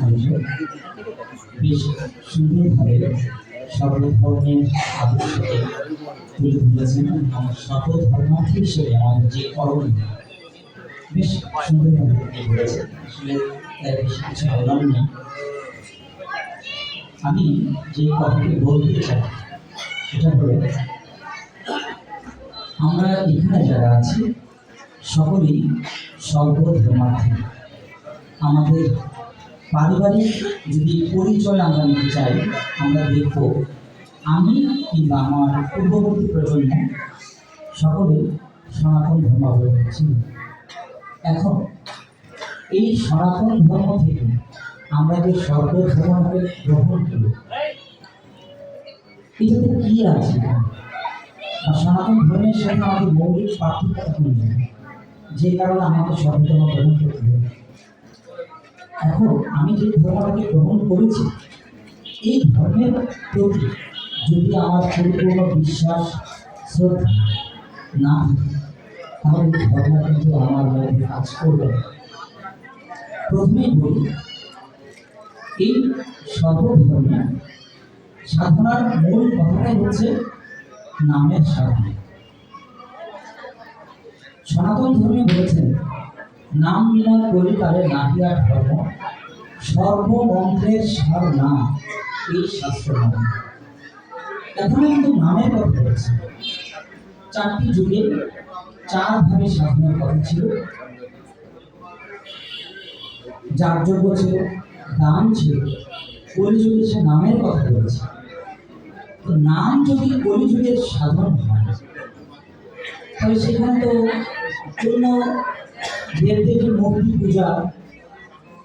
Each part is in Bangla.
মঞ্চ বেশ সুন্দরভাবে সর্বধর্মের আদর্শকে তুলে ধরেছেন এবং সর্বধর্মার্থী হিসেবে আমাদের যে করণীয় বেশ সুন্দরভাবে তুলে ধরেছেন আসলে তার বেশি কিছু বলার নেই আমি যে কথাটি বলতে চাই, সেটা হলো, আমরা এখানে যারা আছি, সকলেই সর্বধর্মার্থী। আমাদের পারিবারিক যদি পরিচয় আমরা নিতে চাই, আমরা দেখব আমি কিংবা আমার পূর্ববর্তী প্রজন্ম সকলে সনাতন ধর্মাবলম্বী ছিল এখন এই সনাতন ধর্ম থেকে আমরা যে সর্বধর্মকে গ্রহণ করি, এটাতে কি আছে? আর সনাতন ধর্মের সাথে আমাদের মৌলিক পার্থক্য যে কারণে আমাকে সর্বধর্ম গ্রহণ করতে হবে। এখন আমি যে ধর্মটাকে গ্রহণ করেছি, এই ধর্মের প্রতি যদি আমার পরিপূর্ণ বিশ্বাস, শ্রদ্ধা না তাহলে ধর্ম কিন্তু আমার মধ্যে কাজ করবে। প্রথমেই বলি, এই সর্বধর্মে সাধনার মূল কথাটাই হচ্ছে নামের সাধনা সনাতন ধর্মে বলেছেন নাম বিনা করি তাদের নাহিয়া ধর্ম। সর্বমন্ত্রের সার নাম এই শাস্ত্র নাম। এখানে কিন্তু নামের কথা বলেছে। চারটি যুগে চার ভাবে সাধনার কথা ছিল। যাগযজ্ঞ ছিল, দান ছিল কলিযুগে সে নামের কথা বলেছে। তো নাম যদি কলিযুগের সাধন হয়, তাহলে সেখানে তো জন্য দেবদেবীর মূর্তি পূজা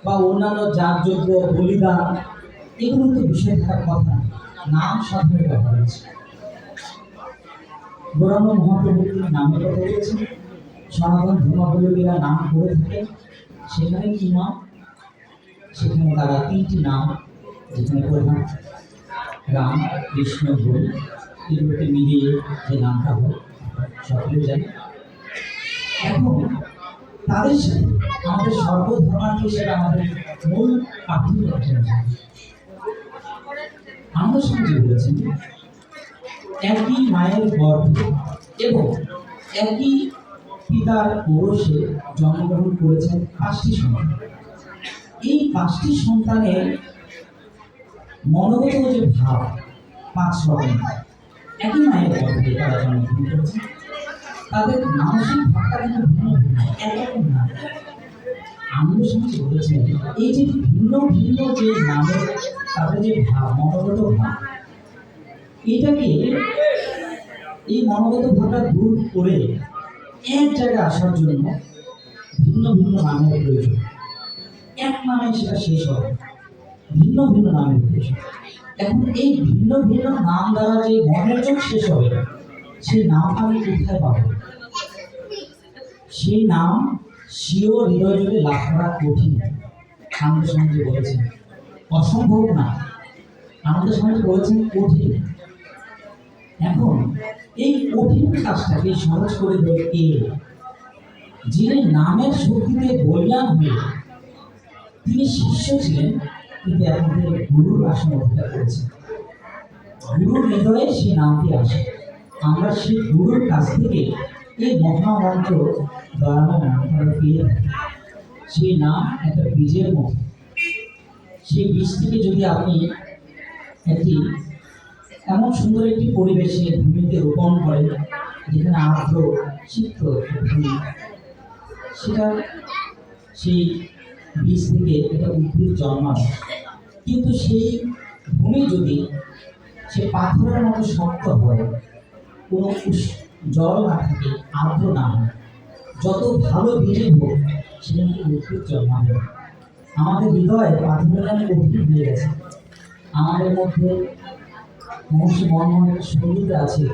বা অন্যান্য যাগযজ্ঞ, বলিদান, এগুলো তো বিষয় থাকার কথা। নাম সাধনের ব্যাপার বলেছে গৌরাঙ্গ মহাপ্রভু তিনি নামের কথা বলেছেন সনাতন ধর্মাবলম্বীরা নাম করে থাকে সেখানে কি নাম? সেখানে তারা তিনটি নাম, যেখানে প্রধান রাম, কৃষ্ণ, গুরু এগুলোকে মিলিয়ে যে নামটা হয়, সকলে জানে। এখন তাদের সাথে আমাদের সর্বধর্মার্থী সেটা আমাদের মূল পার্থক্য আছে। আমাদের সঙ্গে বলেছেন একই মায়ের গর্ভে এবং একই পিতার ঔরসে জন্মগ্রহণ করেছেন পাঁচটি সন্তান। এই পাঁচটি সন্তানের মনোগত যে ভাব, পাঁচ রকম একই মায়ের গর্ভে তারা জন্মগ্রহণ করেছে তাদের মানসিক ভাবটা কিন্তু ভিন্ন। একরকম না আনন্দ বলেছেন এই যে ভিন্ন ভিন্ন যে নামের তাদের যে ভাব, মনোগত ভাব, এটাকে এই মনোগত ভাবটা দূর করে এক জায়গায় আসার জন্য ভিন্ন ভিন্ন নামের প্রয়োজন। এক নামে সেটা শেষ হবে, ভিন্ন ভিন্ন নামের প্রয়োজন। এখন এই ভিন্ন ভিন্ন নাম দ্বারা যে মনোযোগ শেষ হবে, সেই নামটা আমি কোথায় পাবো? সেই নাম স্বীয় হৃদয় যোগে লাভ করা কঠিন আনন্দ সমাজে বলেছেন। অসম্ভব না। আনন্দ সমাজে বলেছেন কঠিন। এখন এই কঠিন কাজটাকে সহজ করে দেবে কে? যিনি নামের শক্তিতে বলিয়ান হয়ে তিনি শিষ্য ছিলেন, কিন্তু তিনি গুরুর আসন অধিকার করেছেন। গুরুর হৃদয়ে সেই নামটি আসে। আমরা সেই গুরুর কাছ থেকে এই মহামন্ত্র নামটা আমরা পেয়ে সেই নাম একটা বীজের মতো সেই বীজ থেকে যদি আপনি একটি এমন সুন্দর একটি পরিবেশে ভূমিতে রোপণ করেন যেখানে আর্দ্র সিক্ত ভূমি সেটা সেই বীজ থেকে একটা উদ্ভিদ জন্মাবে কিন্তু সেই ভূমি যদি সে পাথরের মতো শক্ত হয়, কোনো জল না থাকে, আর্দ্র না হয় যত ভালো হোক সেখানে কিন্তু উদ্ভিদ জন্মাবে না। আমাদের হৃদয়ে অনেক উদ্ভিদ হয়ে গেছে আমাদের মধ্যে মহর্ষি মনমোহনের সংগীত আছে,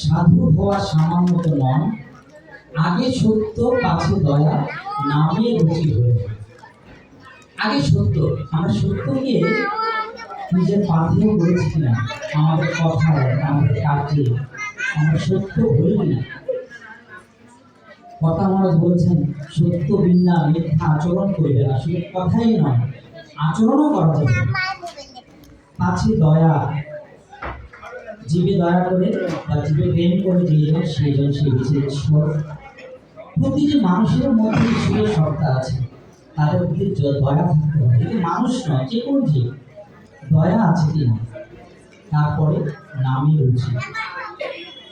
সাধু হওয়া সামান্য তো নয়, আগে সত্য, কাছে দয়া, নামে রুচি হয়ে আগে সত্য, আমরা সত্যকে নিজের পাথেও বলেছি কিনা, আমাদের কথায়, আমাদের কাজে আমরা সত্য বলি কিনা কথা মহারাজ বলেছেন, সত্য বিন্যা মিথ্যা আচরণ করবে না। শুধু কথাই নয়, আচরণও করা যাবে আছে দয়া, জীবে দয়া করে বা জীবে প্রেম করে যেজন সেইজন সেই হচ্ছে ঈশ্বর প্রতিটি মানুষের মধ্যে ঈশ্বরের সত্তা আছে, তাদের প্রতি দয়া থাকতে হবে কিন্তু মানুষ নয়, যে কোনো জীব। দয়া আছে কি না? তারপরে নামে রুচি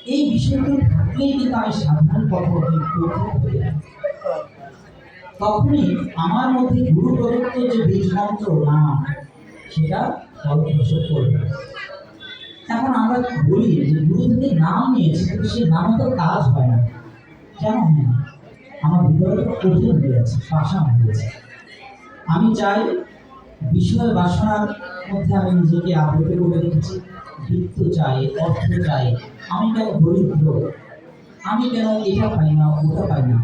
এই থাকলেই কিন্তু আমি সাধারণ তখনই আমার মধ্যে গুরু প্রদত্ত যে বীজ মন্ত্র নাম, সেটা ফলপ্রসব করবে। এখন আমরা বলি যে গুরু থেকে নাম নিয়েছে কিন্তু সেই নামে তো কাজ হয় না। কেন হয় না? আমার ভিতরে তো কঠিন হয়ে আছে হয়ে গেছে আমি চাই বিষয় বাসনার মধ্যে আমি নিজেকে আবৃত করে রেখেছি। বৃত্ত চাই, অর্থ চাই আমি কেন দরিদ্র আমি কেন এটা পাই না, ওটা পাই না?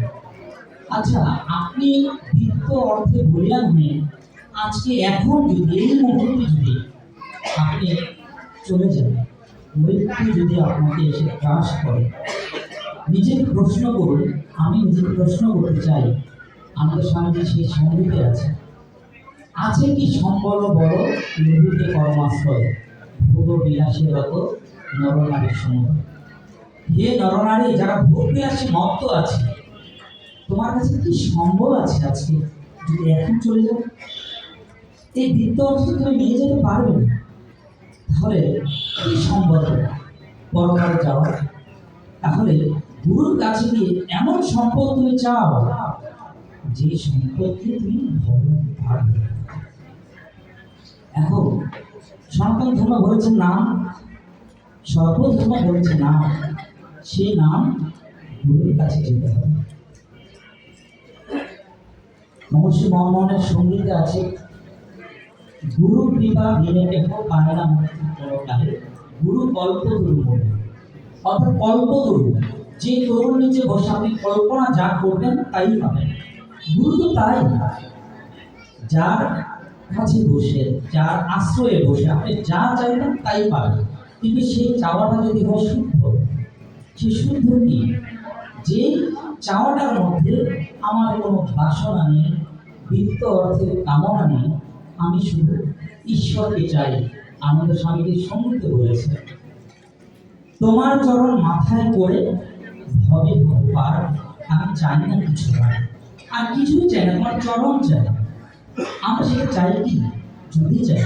আচ্ছা আপনি বৃত্ত অর্থে বলিয়ান হয়ে আজকে এখন যদি, এই মুহূর্তে যদি আপনি চলে যান, মৃত্যু যদি আপনাকে এসে গ্রাস করে নিজের প্রশ্ন করুন, আমি নিজের প্রশ্ন করতে চাই, আমাদের স্বামীজি সেই সঙ্গীতে আছে আছে কি সম্বল বড় নদীতে কর্মাশ্রয়, ভোগ বিলাসের রত নরনারীর সময় হে নরনারী, যারা ভোগ বিলাসে মত্ত আছে, তোমার কাছে কি সম্বল আছে আজকে? যদি এখন চলে যাও, এই বৃত্ত অর্থ তুমি নিয়ে যেতে পারবে তাহলে কি সম্বল পরকালে যাওয়া তাহলে গুরুর কাছে গিয়ে এমন সম্পদ তুমি চাও, যে সম্পদকে তুমি এখন সনাতন ধর্ম বলেছে নাম সর্বধর্ম বলেছে নাম। সেই নাম গুরুর কাছে যেতে হবে। মহর্ষি মহামনের সঙ্গীতে আছে, গুরু কৃপা বিনে কেহ পায় না মুক্তি গুরু কল্প তরু বলে। অর্থাৎ কল্প তরু যে তরুণ নিচে বসে আপনি কল্পনা যা করবেন তাই পাবেন। গুরু তো তাই। যার কাছে বসে, যার আশ্রয়ে বসে আপনি যা চাইবেন তাই পাবেন। কিন্তু সেই চাওয়াটা যদি হয় শুদ্ধ সে শুদ্ধ কি? যে চাওয়াটার মধ্যে আমার কোনো বাসনা নেই, বৃত্ত অর্থের কামনা নেই, আমি শুধু ঈশ্বরকে চাই, আমাদের স্বামীকে সংগীত বলেছে তোমার চরণ মাথায় করে ভবে পার আমি চাই না কিছু আর। আর কিছুই চাই না, তোমার চরণ চাই। আমরা সেটা চাই কি? যদি চাই,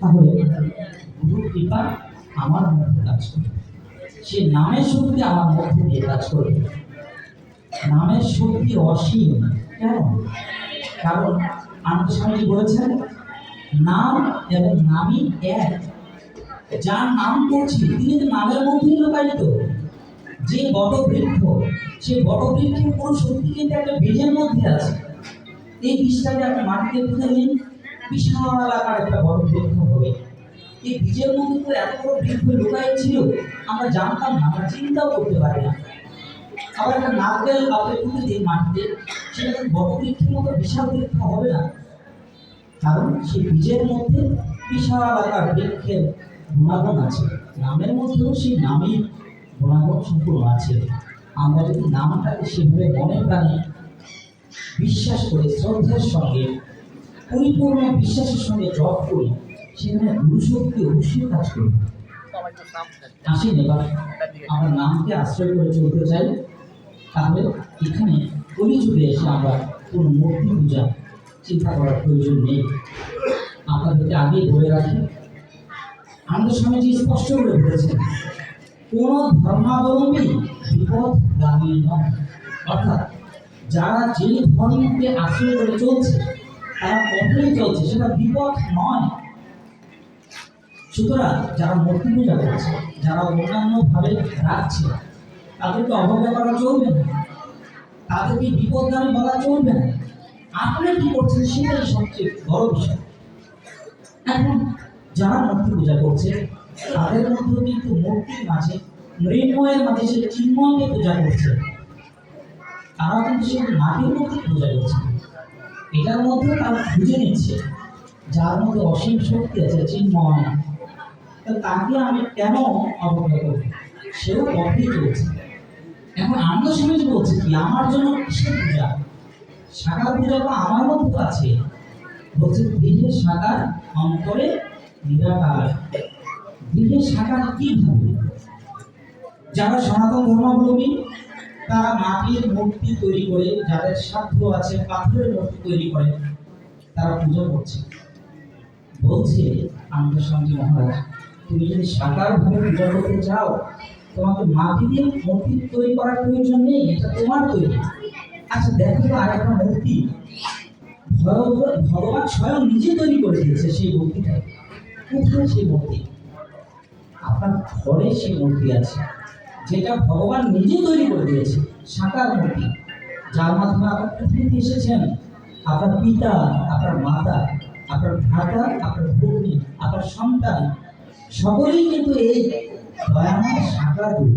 তাহলে গুরু কৃপা আমার মধ্যে কাজ করবে সে নামের শক্তি আমার মধ্যে দিয়ে কাজ করবে নামের শক্তি অসীম। কেন? কারণ আনন্দ স্বামীজি বলেছেন, নাম এবং নামই এক। যার নাম করছি, তিনি নামের মধ্যেই লোকায়িত। যে বটবৃক্ষ, সে বটবৃক্ষের পুরো শক্তি কিন্তু একটা বীজের মধ্যে আছে। এই বীজটাকে আপনি মাটিতে পুঁতে নিন, বিশাল আকার একটা বড় বৃক্ষ হবে। এই বীজের মধ্যে তো এত বড় বৃক্ষ লুকায় ছিল, আমরা জানতাম না, আমরা চিন্তাও করতে পারি না। আবার একটা নারকেল আপনি পুঁতে দিন মাটিতে সেটা কিন্তু বটবৃক্ষের মতো বিশাল বৃক্ষ হবে না। কারণ সেই বীজের মধ্যে বিশাল আকার বৃক্ষের গুণাগুণ আছে। নামের মধ্যেও সেই নামই গুণাগুণ সম্পূর্ণ আছে। আমরা যদি নামটাকে সেভাবে মনে প্রাণে বিশ্বাস করে, শ্রদ্ধার সঙ্গে, পরিপূর্ণ বিশ্বাসের সঙ্গে জপ করি সেখানে গুরু শক্তি অবশ্যই কাজ করবে। আসেন এবার আমরা নামকে আশ্রয় করে চলতে চাই। তাহলে এখানে কলিযুগে এসে আমরা কোনো মূর্তি পূজা চিন্তা করার প্রয়োজন নেই। আপনাদেরকে আগেই বলে রাখি আমাদের স্বামীজি স্পষ্ট করে বলেছেন কোন ধর্মাবলম্বী বিপদগামী নয়। অর্থাৎ যারা যে ধর্মকে আশ্রয় করে চলছে তারা পথেই চলছে সেটা বিপদ নয়। সুতরাং যারা মূর্তি পূজা করছে, যারা অন্যান্যভাবে রাখছে, তাদেরকে অবজ্ঞা করা চলবে না। তাদেরকে বিপদগামী বলা চলবে না। আপনি কি করছেন সেটাই সবচেয়ে বড় বিষয়। এখন যারা মূর্তি পূজা করছে, তাদের মধ্যেও কিন্তু মূর্তির মাঝে মৃন্ময়ের মাঝে সে চিন্ময়কে পূজা করছে। তারা কিন্তু সে মাটির মধ্যে পূজা করছে। এটার মধ্যে তারা খুঁজে নিচ্ছে। যার মধ্যে অসীম শক্তি আছে চিন্ময়। তাকে আমি কেন অবজ্ঞা করব? সেও পথেই চলছে। এখন আমরা সমাজ বলছি কি আমার জন্য কিসের পূজা? সাকার পূজা তো আমার মধ্যে আছে। বলছে দেহের সাকার অন্তরে নিরাকার। দেহের সাকার কীভাবে যারা সনাতন ধর্মাবলম্বী, তারা মাটির মূর্তি তৈরি করে, যাদের সাধ্য আছে পাথরের মূর্তি তৈরি করে, তারা পুজো করছে। বলছে আমাদের স্বামী মহারাজ তুমি যদি সাকার ভাবে পূজা করতে চাও, তোমাকে মাটি দিয়ে মূর্তি তৈরি করার প্রয়োজন নেই, এটা তোমার তৈরি। আচ্ছা দেখো তো আর একটা মূর্তি ভগবান স্বয়ং নিজে তৈরি করে দিয়েছে সেই মূর্তিটা। কোথায় সেই মূর্তি? আপনার ঘরে সেই মূর্তি আছে। যেটা ভগবান নিজে তৈরি করে দিয়েছে সাকার মূর্তি। যার মাধ্যমে আপনার পৃথিবীতে এসেছেন। আপনার পিতা, আপনার মাতা, আপনার ভ্রাতা, আপনার ভগ্নী, আপনার সন্তান সকলেই কিন্তু এই সাকার রূপ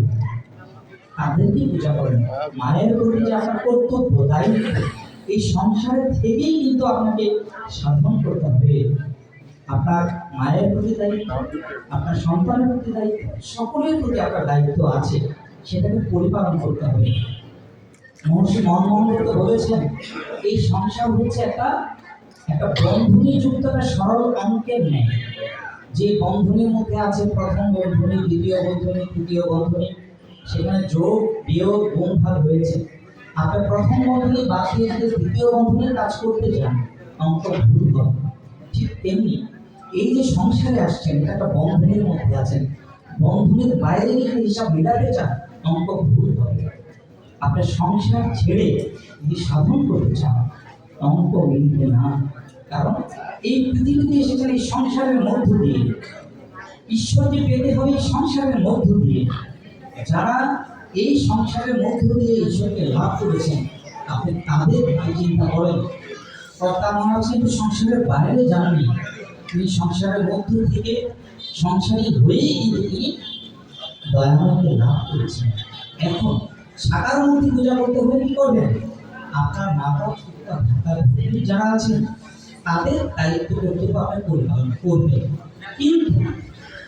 তাদেরকেই পূজা করেন। মায়ের প্রতি যে আপনার কর্তব্য দায়িত্ব এই সংসারে থেকেই কিন্তু আপনাকে সাধন করতে হবে। আপনার মায়ের প্রতি দায়িত্ব, আপনার সন্তানের প্রতি দায়িত্ব, সকলের প্রতি আপনার দায়িত্ব আছে। সেটাকে পরিপালন করতে হবে। মহর্ষি মনমোহন তো বলেছেন, এই সংসার হচ্ছে একটা একটা বন্ধনী যুক্ত একটা সরল অঙ্কের নেয় যে বন্ধনীর মধ্যে আছে প্রথম বন্ধনী, দ্বিতীয় বন্ধনী, তৃতীয় বন্ধনী, সেখানে যোগ, বিয়োগ, গুণ ভাগ হয়েছে। আপনি প্রথম বন্ধনী বাদ দিয়ে যদি দ্বিতীয় বন্ধনীর কাজ করতে চান অঙ্ক ভুল হবে। ঠিক তেমনি এই যে সংসারে আসছেন, এটা একটা বন্ধনের মধ্যে আছেন, বন্ধনের বাইরে গিয়ে হিসাব মেটাতে চান অঙ্ক ভুল হবে। আপনার সংসার ছেড়ে যদি সাধন করতে চান অঙ্ক মিলবে না। কারণ এই পৃথিবীতে এসেছেন এই সংসারের মধ্য দিয়ে। ঈশ্বরকে পেতে হবে এই সংসারের মধ্য দিয়ে। যারা এই সংসারের মধ্য দিয়ে ঈশ্বরকে লাভ করেছেন, আপনি তাদের দিকে চিন্তা করেন। কর্তা হচ্ছে কিন্তু সংসারের বাইরে যাননি। তিনি সংসারের মধ্য থেকে, সংসারী হয়েই তিনি দয়াময়কে লাভ করেছেন। এখন সাকার মূর্তি পূজা করতে হলে কি করবেন? আপনার মাতা যারা আছেন তাদের দায়িত্ব কর্তব্য আপনি পরিপালন করবেন। কিন্তু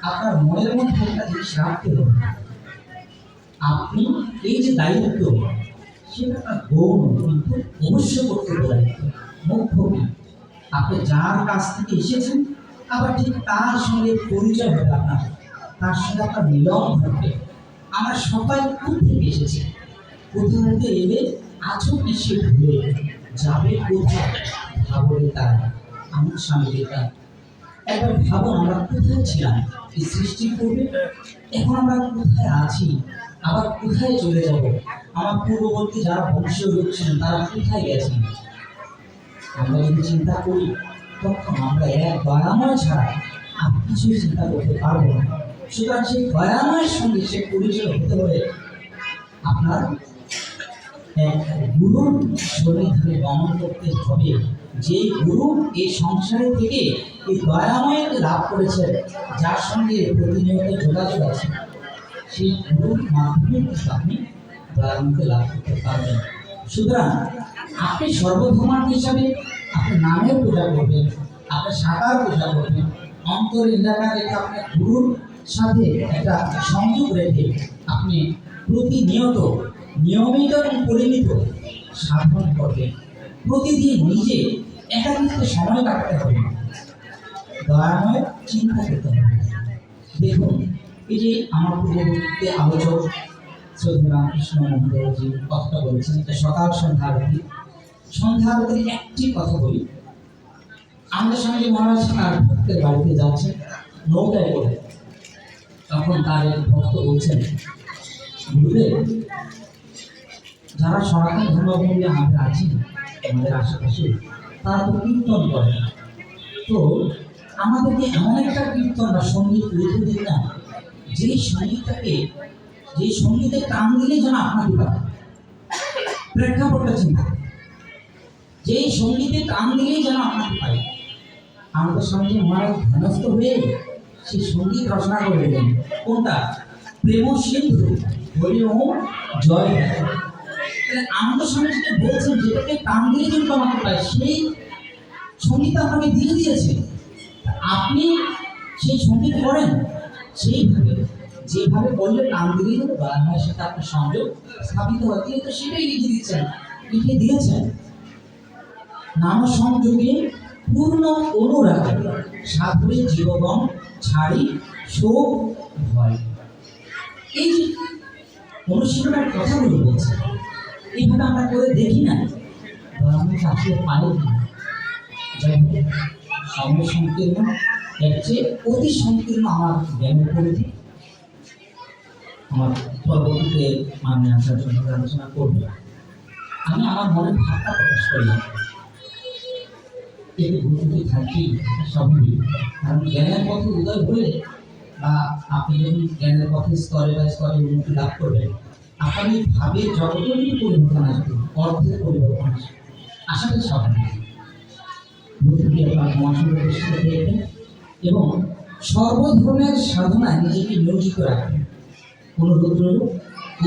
আপনার মনের মধ্যে একটা জিনিস রাখতে হবে। আপনি এই যে দায়িত্ব, সেটা আপনার গৌণ, কিন্তু অবশ্য কর্তব্য মুখ্য আপনি যার কাছ থেকে এসেছেন, আবার ঠিক তার সঙ্গে পরিচয় হবে আপনার। তার সঙ্গে আপনার মিলন ঘটবে। আমরা সবাই কোথা থেকে এসেছি? কোথাও এলে কি সে ভুলে যাবে কোথায়? ভাবরে তার আমার স্বামী বেটা একবার ভাবুন আমরা কোথায় ছিলাম? এই সৃষ্টি করবে? এখন আমরা কোথায় আছি? আবার কোথায় চলে যাব? আমার পূর্ববর্তী যারা বংশ লোক ছিলেন, তারা কোথায় গেছেন? আমরা যদি চিন্তা করি, তখন আমরা এক দয়াময় ছাড়া আর কিছুই চিন্তা করতে পারব না। সুতরাং সেই দয়াময়ের সঙ্গে সে পরিচয় হতে হলে আপনার এক শরীর ধরে গমন করতে হবে। যে গুরু এই সংসারে থেকে এই দয়াময়কে লাভ করেছেন যার সঙ্গে প্রতিনিয়ত যোগাযোগ আছে, সেই গুরুর মাধ্যমে কিন্তু আপনি দয়াময়কে লাভ করতে পারবেন। সুতরাং আপনি সর্বধর্মার্থ হিসাবে আপনি নামের পূজা করবেন আপনি সাকার পূজা করবেন অন্তর এলাকা রেখে আপনার গুরুর সাথে একটা সংযোগ রেখে আপনি প্রতিনিয়ত নিয়মিত এবং পরিমিত সাধন করবেন। প্রতিদিন নিজে একাকিত্বে সময় কাটতে হবে। দয়া দয়াময় চিন্তা করতে হবে। দেখুন, এই যে আমার পূর্ববর্তীতে আলোচক শ্রদ্ধা রামকৃষ্ণ মহোদয়জি কথাটা বলেছেন, এটা সকাল সন্ধ্যা আরতি। সন্ধ্যা আরতির একটি কথা বলি। আমাদের সঙ্গে মহারাজ তার ভক্তের বাড়িতে যাচ্ছেন, নৌকায় করে। তখন তার এক ভক্ত বলছেন, গুরুদেব, যারা সনাতন ধর্মাবলম্বী আমরা আছি আমাদের আশেপাশে, তারা তো কীর্তন করে। তো আমাদেরকে এমন একটা কীর্তন বা সংগীত লিখে দিন যে সঙ্গীতটাকে, যে সঙ্গীতে কান দিলে যেন আপনার পারে প্রেক্ষাপটটা চিন্তা যে সঙ্গীতে কান দিলেই যেন আপনাকে পাই আমাদের সঙ্গে মহারাজ ধ্যানস্থ হয়ে সেই সংগীত রচনা করে দিলেন। কোনটা? প্রেম সিন্ধু হরি ওম, জয় সঙ্গে যেটা বলছেন যেটাকে কিন্তু আমাকে পাই সেই সংগীত আপনাকে দিয়ে দিয়েছে। আপনি সেই সংগীত করেন, সেইভাবে, যেভাবে বললে দিলেই যেন বাংলার সাথে আপনার সংযোগ স্থাপিত হয়, তিনি তো সেটাই লিখে দিচ্ছেন, লিখে দিয়েছেন। নাম সংযোগে পূর্ণ অনুরাগ, সাধুরে জীবগণ ছাড়ি শোক, ভয়। এই যে অনুশীলনের কথাগুলো বলছে এইভাবে আমরা করে দেখি না। না যাই হোক সর্ব সংকীর্ণ, এর চেয়ে অতি সংকীর্ণ আমার জ্ঞানের পরিধি আমার পরবর্তীতে মাননীয় আচার্য মহোদয় আলোচনা করবে। আমি আমার মনের ভাবটা প্রকাশ করলাম। এতে ভুলত্রুটি থাকবেই স্বাভাবিক কারণ জ্ঞানের পথে উদয় হলে বা আপনি যখন জ্ঞানের পথে স্তরে বা স্তরে উন্নতি লাভ করবেন আপনার জগতের কিন্তু পরিবর্তন আসবে, অর্থের পরিবর্তন আসবে। স্বাভাবিক মহাসংঘ প্রতিষ্ঠিত পেয়েছেন এবং সর্বধর্মের সাধনায় নিজেকে নিয়োজিত রাখবেন। অনুরোধ রইল,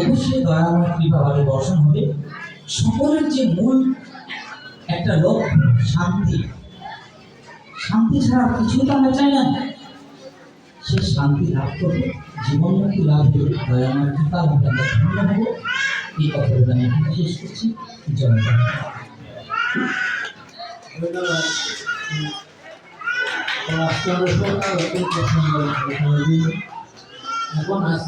অবশ্যই দয়াময় কৃপাভাবে বর্ষণ হবে। সকলের যে মূল একটা লক্ষ্য, শান্তি। শান্তি ছাড়া কিছুই তো আমরা চাই না। সে শান্তি লাভ করবে। জীবনমুক্তি লাভ করে দয়াময় কৃপা আমরা ধন্য হব। এই আমি এখানে শেষ করছি। জয় এখন আজকে